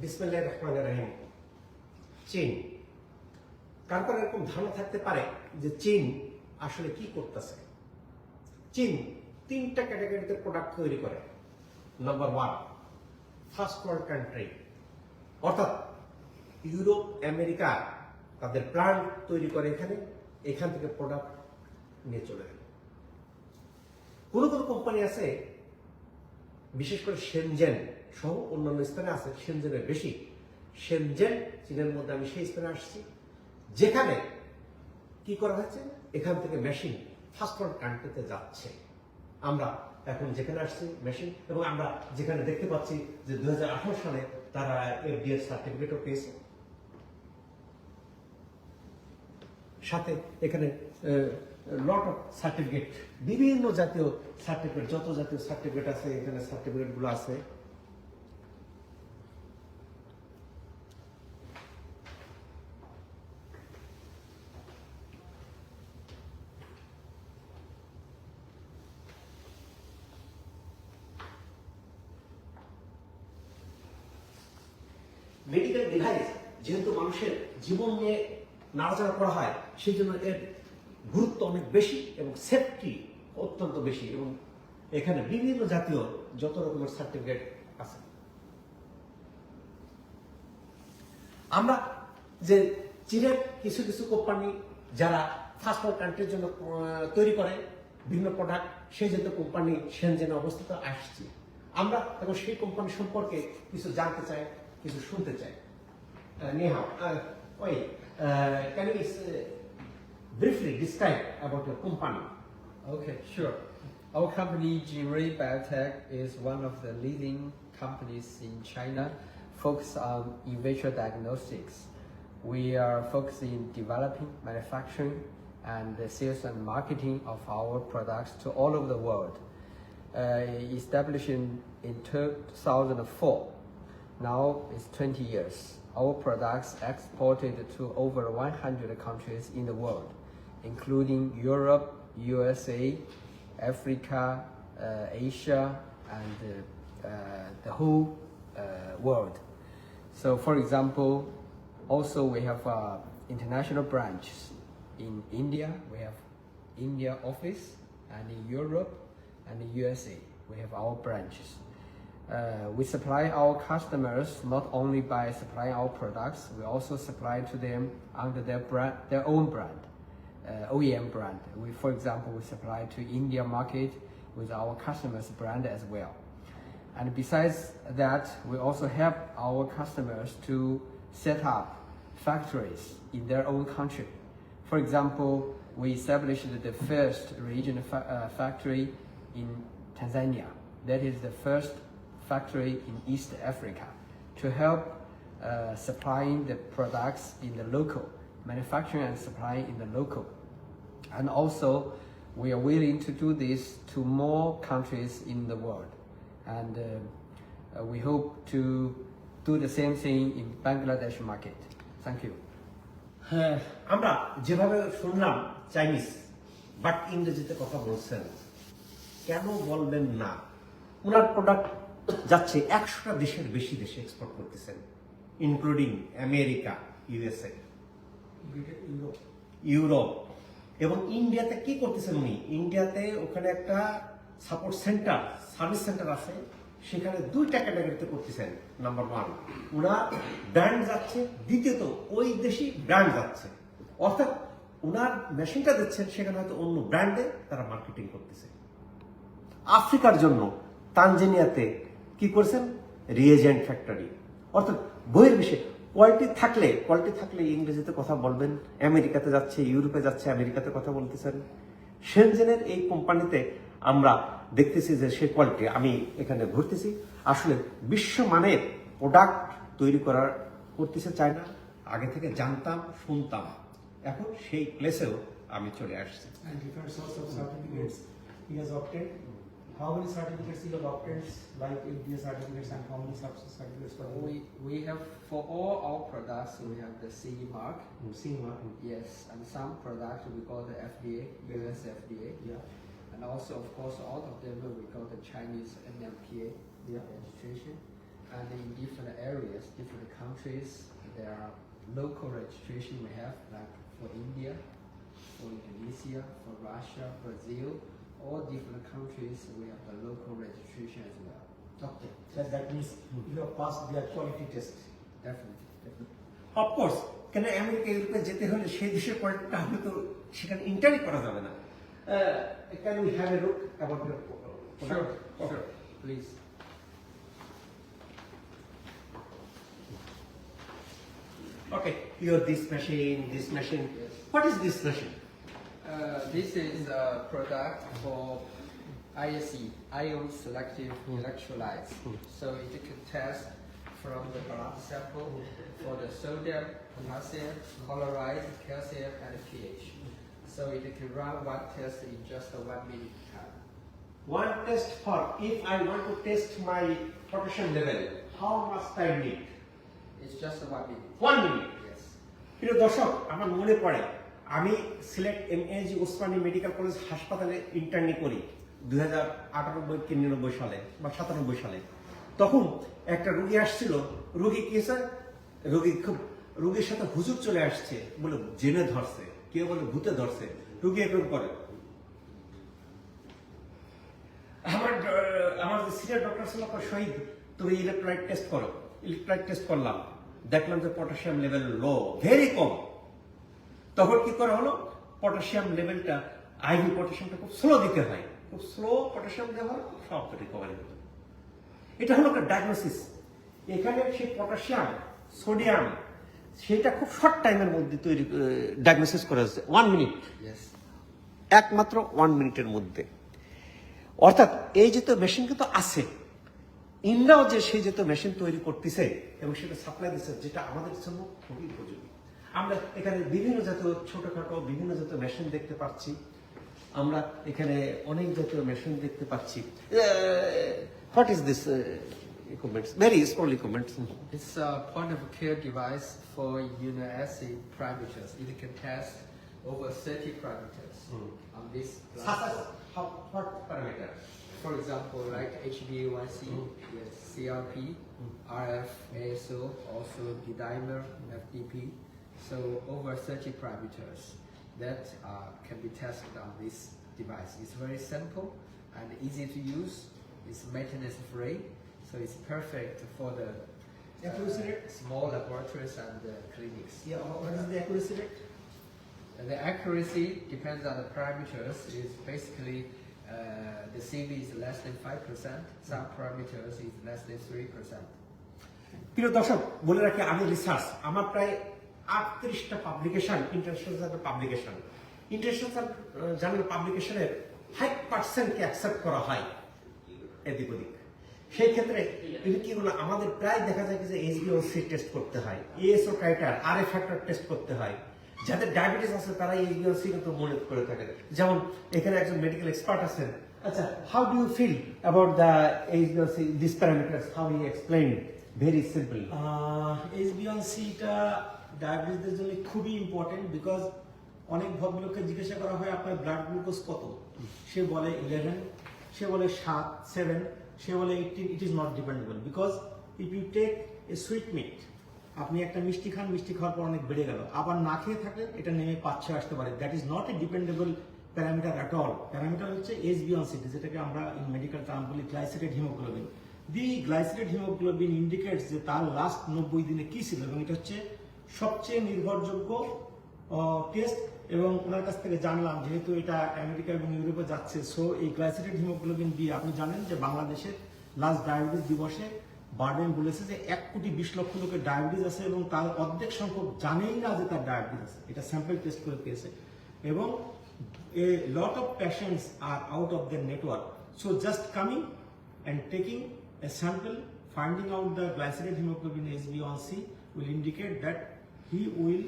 বিসমিল্লাহ রহমান রাহিম। চীন। কারণ এরকম ধারণা থাকতে পারে যে চীন আসলে কি করতেছে? চীন তিনটা ক্যাটাগরিতে প্রোডাক্ট তৈরি করে। Number one first world country অর্থাৎ ইউরোপ, আমেরিকা তাদের প্লান্ট তৈরি করে এখানে, এখান থেকে প্রোডাক্ট নিয়ে চলে গেল কোনো কোনো কোম্পানি আছে, বিশেষ করে সেনজেন সহ অন্যান্য স্থানে আছে সেনজেনের বেশি। সেনজেন, চীনের মধ্যে আমি সেই স্থানে আসছি, যেখানে কি করা হচ্ছে এখান থেকে মেশিন ফার্স্ট ওয়ার্ল্ড কান্ট্রিতে যাচ্ছে। আমরা এখন যেখানে আসছি মেশিন এবং আমরা যেখানে দেখতে পাচ্ছি যে দু সালে তারা এফডিএ সার্টিফিকেটও পেয়েছে। সাথে এখানে লট অফ সার্টিফিকেট বিভিন্ন জাতীয় সার্টিফিকেট যত জাতীয় সার্টিফিকেট আছে, এখানে সার্টিফিকেটগুলো আছে মেডিকেল ডিভাইস যেহেতু মানুষের জীবন নিয়ে নাড়াচাড়া করা হয় সেই জন্য এর গুরুত্ব অনেক বেশি এবং সেফটি অত্যন্ত বেশি এবং এখানে বিভিন্ন জাতীয় যত রকমের সার্টিফিকেট আছে। আমরা যে চীনের কিছু কিছু কোম্পানি যারা ফার্স্ট ওয়ার্ল্ড কান্ট্রির জন্য তৈরি করে বিভিন্ন প্রোডাক্ট সেই জাতীয় কোম্পানি সেনজেনে অবস্থিত, আসছে। আমরা এখন সেই কোম্পানি সম্পর্কে কিছু জানতে চাই, কিছু শুনতে চাই। Uh. Uh, uh, can you uh, briefly describe about your company? Okay, sure. Our company, Jinrui Biotech, is one of the leading companies in China focused on in vitro diagnostics. We are focused in developing, manufacturing, and the sales and marketing of our products to all over the world. Uh, established in, in 2004, now it's 20 years. Our products exported to over 100 countries in the world, including Europe, USA, Africa, uh, Asia, and uh, uh, the whole uh, world. So, for example, also we have uh, international branches in India. We have India office, and in Europe and in USA. We have our branches. Uh, we supply our customers not only by supplying our products, we also supply to them under their brand, their own brand, uh, OEM brand. We, for example, we supply to India market with our customers' brand as well. And besides that, we also help our customers to set up factories in their own country. For example, we established the first regional fa- uh, factory in Tanzania. That is the first factory in East Africa to help uh, supplying the products in the local, manufacturing and supplying in the local. And also, we are willing to do this to more countries in the world. And uh, uh, we hope to do the same thing in Bangladesh market. Thank you. হ্যাঁ আমরা যেভাবে শুনলাম Chinese but ইংরেজিতে কথা বলছেন কেন বলবেন না ওনার প্রোডাক্ট যাচ্ছে একশোটা দেশের বেশি দেশে এক্সপোর্ট করতেছেন ইনক্লুডিং আমেরিকা ইউএসএ ইউরোপ এবং ইন্ডিয়াতে কি করতেছেন উনি? ইন্ডিয়াতে ওখানে একটা সাপোর্ট সেন্টার সার্ভিস সেন্টার আছে সেখানে দুইটা ক্যাটাগরিতে করতেছেন নাম্বার ওয়ান ওনার ব্র্যান্ড যাচ্ছে দ্বিতীয়ত ওই দেশি ব্র্যান্ড যাচ্ছে। অর্থাৎ ওনার মেশিনটা দিচ্ছেন সেখানে হয়তো অন্য ব্র্যান্ডে তারা মার্কেটিং করতেছে। আফ্রিকার জন্য তানজেনিয়াতে কি করেছেন? রিয়েজেন্ট ফ্যাক্টরি অর্থাৎ বইয়ের বিষয়ে কোয়ালিটি থাকলে কোয়ালিটি থাকলে ইংরেজিতে কথা বলবেন। আমেরিকাতে যাচ্ছে, ইউরোপে যাচ্ছে, আমেরিকাতে কথা বলতেছেন। সেনজেনের এই কোম্পানিতে আমরা দেখতেছি যে সে কোয়ালিটি আমি এখানে ঘুরতেছি। আসলে বিশ্বমানের প্রোডাক্ট তৈরি করার করতেছে চায়না। আগে থেকে জানতাম, শুনতাম। এখন সেই প্লেসেও আমি চলে আসছি। And different sorts of certificates he has obtained. How many certificates he has obtained, like FDA certificates and how many certificates for We, we have for all our products we have the CE mark. Mm, SEMA? Yes, and some products we got the FDA, US FDA, Yeah, and also of course all of them we got the Chinese NMPA yeah. registration. and in different areas, different countries, there are local registration we have, like for India, for Indonesia, for Russia, Brazil, all different countries we have the local registration as well. Okay. That, that means you have passed their quality test. Definitely. definitely. course কেন America ইউরোপে যেতে হলে সেই দেশের কোয়ালিটিটা হলে তো সেখানে ইন্টারই করা যাবে না can we have a look about Sure, sure. Please. Okay your this machine this machine Yes. What is this machine Uh, this is a product for ISE, ion selective electrolytes. So it can test from the blood sample for the sodium, potassium, chloride, calcium, and pH. So it can run one test in just a one minute time. One test for if I want to test my potassium level, how much time need? It's just a one minute. One minute. Yes. প্রিয় দর্শক আমার মনে পড়ে আমি Sylhet M A G Osmani medical college হাসপাতালে internee করি দুই হাজার আটানব্বই কি নিরানব্বই সালে বা সাতানব্বই সালে। তখন একটা রুগী আসছিল, রুগী কি হয়েছে রুগী খুব, রুগীর সাথে হুজুর চলে আসছে বলে জেনে ধরছে, কেউ বলে ভূতে ধরছে, রুগী এরকম করে। আমার আমার সিনিয়র ডক্টর ছিল শহীদ তুমি ইলেকট্রলাইট টেস্ট করো ইলেকট্রলাইট টেস্ট করলাম। দেখলাম যে পটাশিয়াম লেভেল লো ভেরি কম। তখন কি করা হলো? পটাশিয়াম লেভেলটা আইভি পটাশিয়ামটা খুব স্লো দিতে হয়। খুব স্লো পটাশিয়াম দেওয়া হলো সব রিকভারি হতো এটা হলো একটা ডায়াগনোসিস এখানে সেই পটাশিয়াম সোডিয়াম সেটা খুব শর্ট টাইমের মধ্যে তৈরি ডায়াগনোসিস করা যাচ্ছে ওয়ান মিনিট একমাত্র ওয়ান মিনিটের মধ্যে। অর্থাৎ এই যে তো মেশিন কিন্তু আছে। ইন্ডিয়াও যে সেই যে তো মেশিন তৈরি করতেছে এবং সেটা সাপ্লাই দিচ্ছে যেটা আমাদের জন্য খুবই উপযোগী। আমরা এখানে বিভিন্ন জাতীয় ছোটখাটো বিভিন্ন জাতীয় মেশিন দেখতে পাচ্ছি। আমরা এখানে অনেক জাতীয় মেশিন দেখতে পাচ্ছি। What is this equipments very small equipments this point of care device for you know as it can test over thirty parameters on this how what parameter for example like H B U C R P R F SO also D dimer F So over 30 parameters that uh, can be tested on this device. It's very simple and easy to use. It's maintenance free, so it's perfect for the uh, Accuracy rate? small laboratories and uh, clinics. Yeah, what is the accuracy rate? And the accuracy depends on the parameters. Is basically uh, the CV is less than five percent. Some parameters is less than three percent. প্রিয় দর্শক বলে রাখি আমি research আমার প্রায় আটত্রিশটা publication international publication international journal পাবলিকেশনের five পার্সেন্টকে accept করা হয় এদিক ওদিক। সেই ক্ষেত্রে কি হলো আমাদের প্রায় দেখা যায় যে এইচবিওসি টেস্ট করতে হয় এএসও টাইটার আর এ ফ্যাক্টর টেস্ট করতে হয়। যাদের ডায়াবেটিস আছে তারা এইচবিওসি কিন্তু মনে করে থাকে। যেমন এখানে একজন মেডিকেল এক্সপার্ট আছেন। আচ্ছা how do you feel about the HBOC this parameters how he explain very simple এইচবিওনসিটা ডায়াবেটিসদের জন্য খুবই ইম্পর্টেন্ট বিকজ অনেক ভদ্রলোককে জিজ্ঞাসা করা হয়, আপনার ব্লাড গ্লুকোজ কত? সে বলে ইলেভেন সে বলে সাত সেভেন সে বলে eighteen it is not dependable because if you take a sweet meat আপনি একটা মিষ্টি খান, মিষ্টি খাওয়ার পর অনেক বেড়ে গেল। আবার না খেয়ে থাকলেন এটা নেমে পাঁচ, ছয় আসতে পারে। That is not a dependable parameter at all parameter হচ্ছে এস বিয়ন সিটি যেটাকে আমরা ইন মেডিকেল টার্ম বলি glycated haemoglobin the glycated haemoglobin indicates যে তার লাস্ট নব্বই দিনে কি ছিল এবং এটা হচ্ছে সবচেয়ে নির্ভরযোগ্য টেস্ট এবং ওনার কাছ থেকে জানলাম যেহেতু এটা আমেরিকা এবং ইউরোপে যাচ্ছে। সো এই গ্লাইসিডেড হিমোগ্লোবিন দিয়ে আপনি জানেন যে বাংলাদেশের লাস্ট ডায়াবেটিস দিবসে বার্ডেন বলেছে যে এক কোটি বিশ লক্ষ লোকের ডায়াবেটিস আছে এবং তার অর্ধেক সংখ্যক জানেই না যে তার ডায়াবেটিস আছে। এটা স্যাম্পল টেস্ট করে পেয়েছে। এবং a lot of patients are out of their network. So just coming and taking a sample, finding out the glycerate hemoglobin HbA1c will indicate that he will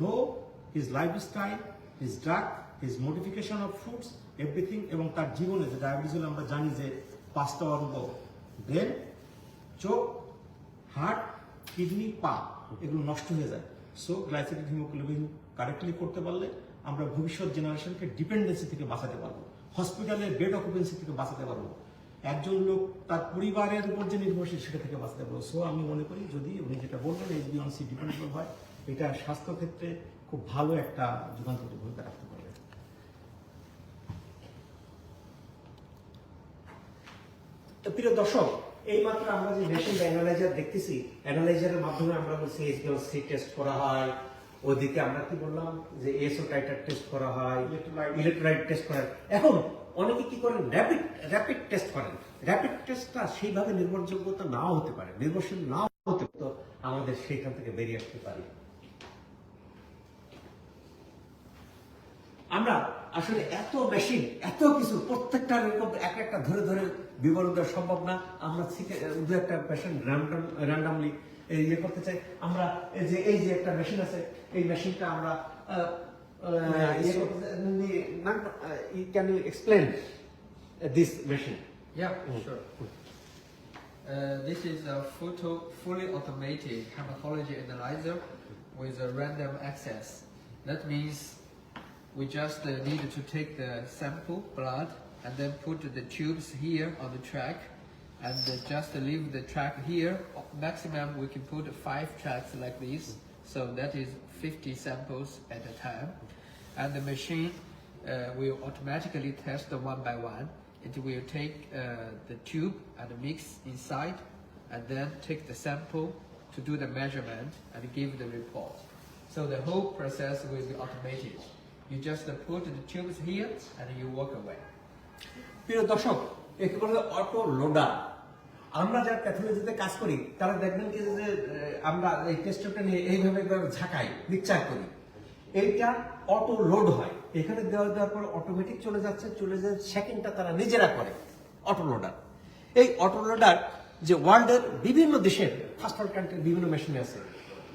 know his lifestyle, his diet, his modification of foods, everything এবং তার জীবনে যে diabetes হলে আমরা জানি যে পাঁচটা অঙ্গ। ব্রেন চোখ হার্ট কিডনি পা এগুলো নষ্ট হয়ে যায়। সো গ্লাইসেরিক হিমোগ্লোবিন কারেক্টলি করতে পারলে আমরা ভবিষ্যৎ জেনারেশনকে ডিপেন্ডেন্সি থেকে বাঁচাতে পারব। হসপিটালের বেড অকুপেন্সি থেকে বাঁচাতে পারব। একজন লোক তার পরিবারের উপর যে নির্ভরশীল সেটা থেকে বাঁচতে পারব সো আমি মনে করি যদি উনি যেটা বললেন এইচবি অন সি ডিপেন্ডেবল হয় এটা স্বাস্থ্য ক্ষেত্রে খুব ভালো একটা যুগান্তরিক ভূমিকা রাখতে পারবে। প্রিয় দর্শক এই মাত্র আমরা যে মেশিন অ্যানালাইজার দেখতেছি অ্যানালাইজারের মাধ্যমে আমরা বলছি এইচবিএলসি টেস্ট করা হয়। ওদিকে আমরা কি বললাম যে এসও টাইটার টেস্ট করা হয়. ইলেকট্রোলাইট টেস্ট করেন এখন অনেকে কি করেন? র্যাপিড র্যাপিড টেস্ট করেন। র্যাপিড টেস্টটা সেইভাবে নির্ভরযোগ্যতা নাও হতে পারে, নির্ভরশীল নাও হতে তো আমাদের সেইখান থেকে বেরিয়ে আসতে পারি। আমরা আসলে এত মেশিন এত কিছু, প্রত্যেকটা এরকম এক একটা ধরে ধরে বিবরণ দেওয়া সম্ভব না। আমরা দু একটা পেশেন্ট র্যান্ডম র্যান্ডামলি ইয়ে করতে চাই। আমরা এই যে এই যে একটা মেশিন আছে, এই মেশিনটা আমরা can you explain uh, this machine? Yeah, mm. sure. Uh, this is a photo, fully automated hematology analyzer with a random access. That means we just uh, need to take the sample blood and then put the tubes here on the track and uh, just leave the track here. Maximum we can put five tracks like this. So that is 50 samples at a time. And the machine uh, will automatically test the one by one. It will take uh, the tube and mix inside and then take the sample to do the measurement and give the report. So the whole process will be automated. You just uh, put the tubes here and you walk away. প্রিয় দর্শক একে বলে auto loader আমরা যারা প্যাথোলজিতে কাজ করি, তারা দেখবেন কি যে আমরা এই টেস্টটা নিয়ে এইভাবে ঝাঁকাই মিক্সচার করি। এইটা অটো লোড হয়। এখানে দেওয়া, দেওয়ার পর অটোমেটিক চলে যাচ্ছে, চলে যায় সেকেন্ডটা তারা নিজেরা করে অটো লোডার এই অটো লোডার যে ওয়ার্ল্ডের বিভিন্ন দেশের ফার্স্ট ওয়ার্ল্ড কান্ট্রির বিভিন্ন মেশিন আছে।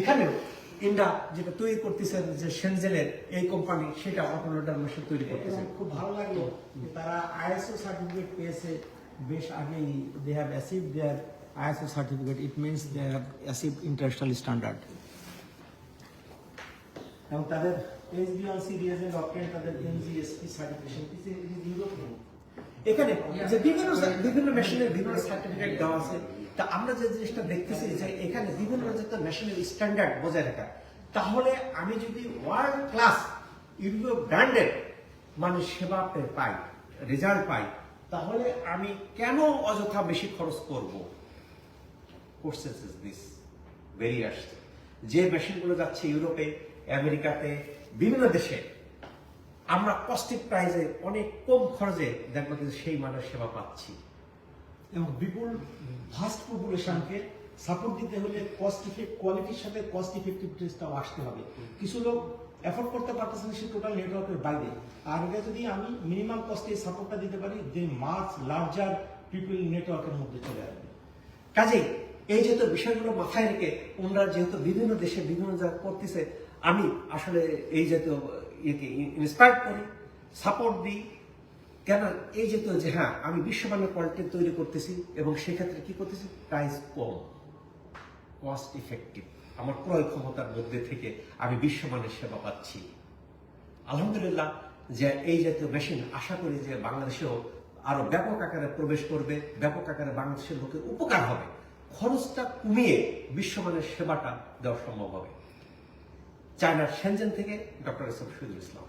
এখানেও ইন্ডা যেটা তৈরি করতেছেন, যে সেনজেলের এই কোম্পানি সেটা অটো লোডার মেশিন তৈরি করতেছে। খুব ভালো লাগল তারা আইএসও সার্টিফিকেট পেয়েছে। বেশ আগেই they have achieve their ISO certificate it means they have achieve international standard এবং তাদের এসবিএনসি রিয়েজেন্ট অপটেন তাদের এনজিএসপি সার্টিফিকেশন এখানে যে বিভিন্ন বিভিন্ন মেশিনের বিভিন্ন সার্টিফিকেট দেওয়া আছে, তা আমরা যে জিনিসটা দেখতেছি যে এখানে বিভিন্ন যাতে মেশিনের স্ট্যান্ডার্ড বজায় রাখা, তাহলে আমি যদি ওয়ার্ল্ড ক্লাস ইউরোপীয় ব্র্যান্ডের মানে সেবা পাই রেজাল্ট পাই তাহলে আমি কেন অযথা বেশি খরচ করব? বেরিয়ে আসছে। যে মেশিনগুলো যাচ্ছে ইউরোপে, আমেরিকাতে, বিভিন্ন দেশে, আমরা কস্টিক প্রাইজে অনেক কম খরচে দেখব কিন্তু সেই মানের সেবা পাচ্ছি। এবং বিপুল ভাস্ট পপুলেশনকে সাপোর্ট দিতে হলে কস্ট ইফেক্ট কোয়ালিটির সাথে কস্ট ইফেক্টিভনেসটাও আসতে হবে। কিছু লোক এফোর্ড করতে পারতেছে না সে টোটাল নেটওয়ার্কের বাইরে। আর এটা যদি আমি মিনিমাম কস্টে সাপোর্টটা দিতে পারি দে মাছ লার্জার পিপল নেটওয়ার্কের মধ্যে চলে আসবে। কাজেই এই যেহেতু বিষয়গুলো মাথায় রেখে ওনারা যেহেতু বিভিন্ন দেশে বিভিন্ন জায়গা করতেছে, আমি আসলে এই জাতীয় ইয়েকে ইন্সপায়ার করি সাপোর্ট দিই। কেন? এই যেহেতু যে হ্যাঁ আমি বিশ্বমানের কোয়ালিটি তৈরি করতেছি এবং সেক্ষেত্রে কি করতেছি? প্রাইস কম কস্ট ইফেক্টিভ আমার ক্রয় ক্ষমতার মধ্যে থেকে আমি বিশ্বমানের সেবা পাচ্ছি। আলহামদুলিল্লাহ, যে এই জাতীয় মেশিন আশা করি যে বাংলাদেশেও আরও ব্যাপক আকারে প্রবেশ করবে, ব্যাপক আকারে বাংলাদেশের লোকের উপকার হবে। খরচটা কমিয়ে বিশ্বমানের সেবাটা দেওয়া সম্ভব হবে। চায়নার সেনজেন থেকে ডক্টর এসব ইসলাম।